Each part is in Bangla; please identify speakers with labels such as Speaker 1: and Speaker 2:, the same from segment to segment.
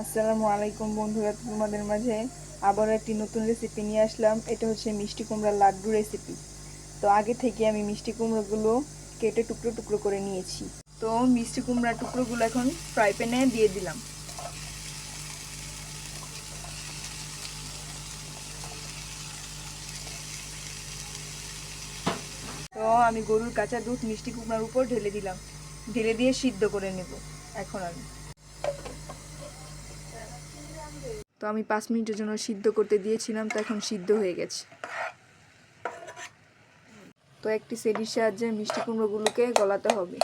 Speaker 1: আসসালামু আলাইকুম বন্ধুরা, তোমাদের মাঝে আবার একটি নতুন রেসিপি নিয়ে আসলাম। এটা হচ্ছে মিষ্টি কুমড়ার লাড্ডু রেসিপি তো আগে থেকে আমি মিষ্টি কুমড়োগুলো কেটে টুকরো টুকরো করে নিয়েছি। তো মিষ্টি কুমড়ার টুকরোগুলো এখন ফ্রাই প্যানে দিয়ে দিলাম। তো আমি গরুর কাঁচা দুধ মিষ্টি কুমড়ার উপর ঢেলে দিলাম। ঢেলে দিয়ে সিদ্ধ করে নেব, এখন আমি। তো আমি পাঁচ মিনিটের জন্য সিদ্ধ করতে দিয়েছিলাম, তো এখন সিদ্ধ হয়ে গেছে। তো একটি সেডির সাহায্যে মিষ্টি কুমড়োগুলোকে গলাতে হবে।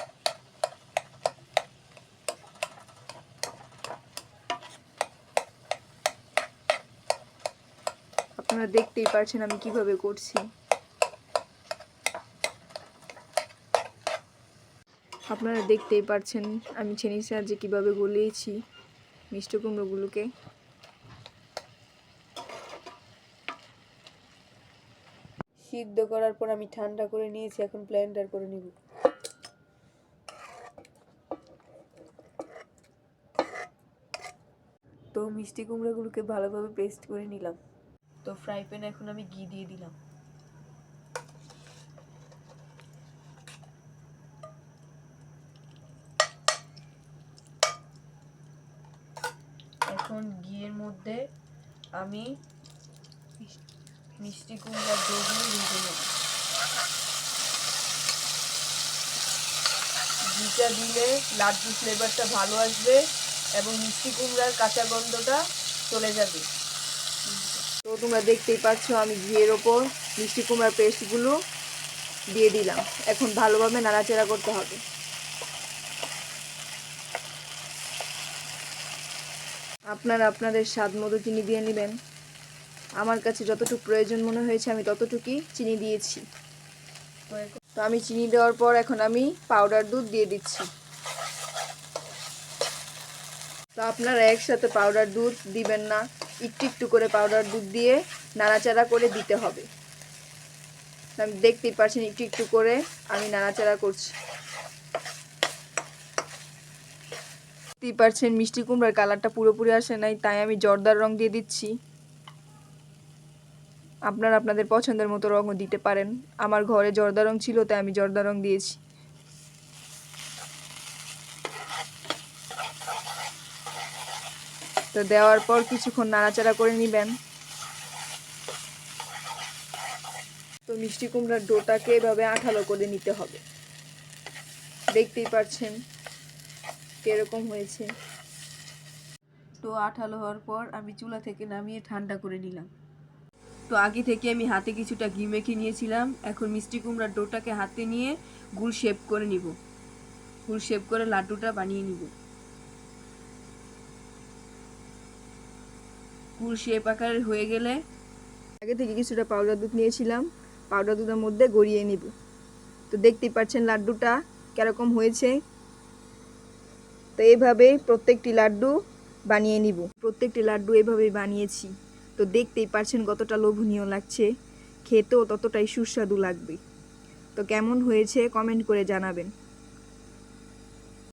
Speaker 1: আপনারা দেখতেই পারছেন আমি কীভাবে করছি। আপনারা দেখতেই পারছেন আমি ছেনির সাহায্যে কীভাবে গলিয়েছি মিষ্টি কুমড়োগুলোকে। সিদ্ধ করার পর আমি ঠান্ডা করে নিয়েছি, এখন ব্লেন্ডার করে নিব। তো মিষ্টি কুমড়োগুলোকে ভালোভাবে পেস্ট করে নিলাম। তো ফ্রাই প্যানে এখন আমি ঘি দিয়ে দিলাম। এখন ঘিয়ের মধ্যে আমি মিষ্টি কুমড়ার ডোগুলো ভেজে নেব। ঘিটা দিলে লাড্ডু ফ্লেভারটা ভালো আসবে এবং মিষ্টি কুমড়ার কাঁচা গন্ধটা চলে যাবে। তো তোমরা দেখতেই পাচ্ছ আমি ঘিয়ের ওপর মিষ্টি কুমড়ার পেস্টগুলো দিয়ে দিলাম। এখন ভালোভাবে নাড়াচাড়া করতে হবে। আপনারা আপনাদের স্বাদ মতো চিনি দিয়ে নেবেন। আমার কাছে যতটুকু প্রয়োজন মনে হয়েছে, আমি ততটুকুই চিনি দিয়েছি। তো আমি চিনি দেওয়ার পর এখন আমি পাউডার দুধ দিয়ে দিচ্ছি। তো আপনারা একসাথে পাউডার দুধ দিবেন না। একটু একটু করে পাউডার দুধ দিয়ে নাড়াচাড়া করে দিতে হবে। আমি দেখতেই পারছেন একটু একটু করে আমি নাড়াচাড়া করছি। দেখতেই পাচ্ছেন মিষ্টি কুমড়ার কালারটা পুরোপুরি আসে নাই, তাই আমি জর্দার রং দিয়ে দিচ্ছি। আপনারা আপনাদের পছন্দের মতো রঙও দিতে পারেন। আমার ঘরে জর্দা রং ছিল, তাই আমি জর্দা রং দিয়েছি। তো দেওয়ার পর কিছুক্ষণ নাড়াচাড়া করে নেবেন। তো মিষ্টি কুমড়ার ডোটাকে এভাবে আঠালো করে নিতে হবে। দেখতেই পাচ্ছেন কীরকম হয়েছে। তো আঠালো হওয়ার পর আমি চুলা থেকে নামিয়ে ঠান্ডা করে নিলাম। তো আগে থেকে আমি হাতে কিছুটা ঘি মেখে নিয়েছিলাম। এখন মিষ্টি কুমড়ার ডোটাকে হাতে নিয়ে গুড় শেপ করে নিব। গুড় শেপ করে লাড্ডুটা বানিয়ে নিব। গুড় শেপ আকারের হয়ে গেলে আগে থেকে কিছুটা পাউডার দুধ নিয়েছিলাম। পাউডার দুধের মধ্যে গড়িয়ে নিব। তো দেখতেই পাচ্ছেন লাড্ডুটা কীরকম হয়েছে। তো এইভাবে প্রত্যেকটি লাড্ডু বানিয়ে নিব। প্রত্যেকটি লাড্ডু এভাবেই বানিয়েছি। তো দেখতেই পারছেন কতটা লোভনীয় লাগছে। খেতেও ততটাই সুস্বাদু লাগবে। তো কেমন হয়েছে কমেন্ট করে জানাবেন।